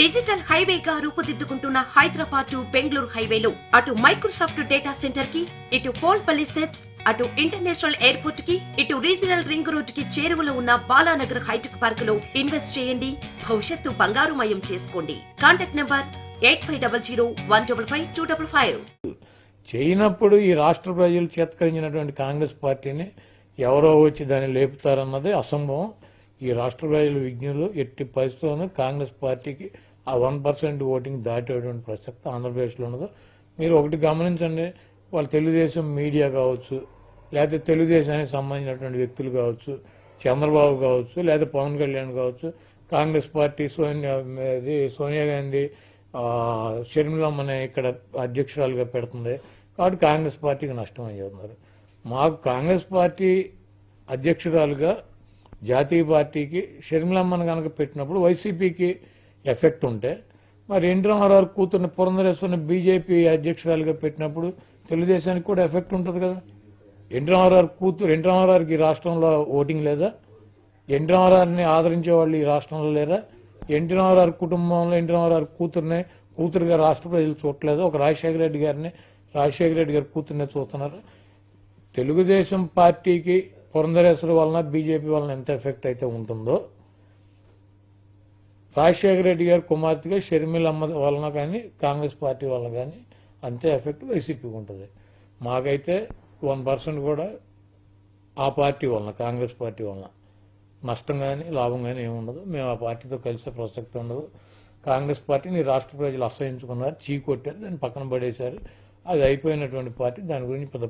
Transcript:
Digital హైవేగా రూపుదిద్దుకుంటున్న Hyderabad to Bengaluru హైవేలో. అటు మైక్రోసాఫ్ట్ డేటా సెంటర్కి ఇటు పోల్ సెట్స్ అటు ఇంటర్నేషనల్ ఎయిర్పోర్ట్కి ఇటు రీజనల్ రింగ్ రోడ్కి చేరువలో ఉన్న బాలానగర్ హైటెక్ పార్క్లో ఇన్వెస్ట్ చేయండి. భవిష్యత్తు బంగారుమయం చేసుకోండి. Contact number eight five double zero one double five two double five. చేయనప్పుడు ఈ రాష్ట్ర ప్రజలు చేతకరించినటువంటి కాంగ్రెస్ పార్టీని ఎవరో వచ్చి దాన్ని లేపుతారన్నది అసంభవం. ఈ రాష్ట్ర ప్రజల విజ్ఞులు ఎట్టి పరిస్థితుల్లోనూ కాంగ్రెస్ పార్టీకి ఆ వన్ పర్సెంట్ ఓటింగ్ దాటేటువంటి ప్రసక్తి ఆంధ్రప్రదేశ్లో ఉన్నదో మీరు ఒకటి గమనించండి. వాళ్ళు తెలుగుదేశం మీడియా కావచ్చు లేకపోతే తెలుగుదేశానికి సంబంధించినటువంటి వ్యక్తులు కావచ్చు చంద్రబాబు కావచ్చు లేదా పవన్ కళ్యాణ్ కావచ్చు కాంగ్రెస్ పార్టీ సోనియా సోనియా గాంధీ ఆ, షర్మిలమ్మని ఇక్కడ అధ్యక్షురాలుగా పెడుతుంది. కాబట్టి కాంగ్రెస్ పార్టీకి నష్టం అయ్యేస్తున్నారు మాకు కాంగ్రెస్ పార్టీ అధ్యక్షురాలుగా జాతీయ పార్టీకి షర్మిలమ్మను కనుక పెట్టినప్పుడు వైసీపీకి ఎఫెక్ట్ ఉంటే మరి ఎన్టీ రామారావు కూతుర్ని పురంధరేశ్వరిని బీజేపీ అధ్యక్షురాలుగా పెట్టినప్పుడు తెలుగుదేశానికి కూడా ఎఫెక్ట్ ఉంటుంది కదా. ఎన్టీ రామారావు కూతురు ఎన్టీ రామారావుకి ఈ రాష్ట్రంలో ఓటింగ్ లేదా? ఎన్టీ రామారావుని ఆదరించే వాళ్ళు ఈ రాష్ట్రంలో లేదా ఎన్టీ రామారావు కుటుంబంలో ఎన్టీ రామారావు కూతురుగా రాష్ట్ర ప్రజలు చూడలేదు ఒక రాజశేఖర రెడ్డి గారిని రాజశేఖర రెడ్డి గారి కూతురునే చూస్తున్నారు? తెలుగుదేశం పార్టీకి పురంధరేశ్వరి వలన బీజేపీ వలన ఎంత ఎఫెక్ట్ అయితే ఉంటుందో రాజశేఖర రెడ్డి గారి కుమార్తెగా షర్మిలమ్మ వలన కానీ కాంగ్రెస్ పార్టీ వలన కానీ అంతే ఎఫెక్ట్ వైసీపీకి ఉంటుంది. మాకైతే వన్ పర్సెంట్ కూడా ఆ పార్టీ వలన కాంగ్రెస్ పార్టీ వలన. నష్టం కానీ లాభం కానీ ఏముండదు మేము ఆ పార్టీతో కలిసే ప్రసక్తి ఉండదు. కాంగ్రెస్ పార్టీని రాష్ట్ర ప్రజలు అసహించుకున్నారు చీ కొట్టారు దాన్ని పక్కన పడేశారు. అది అయిపోయినటువంటి పార్టీ దాని గురించి పెద్ద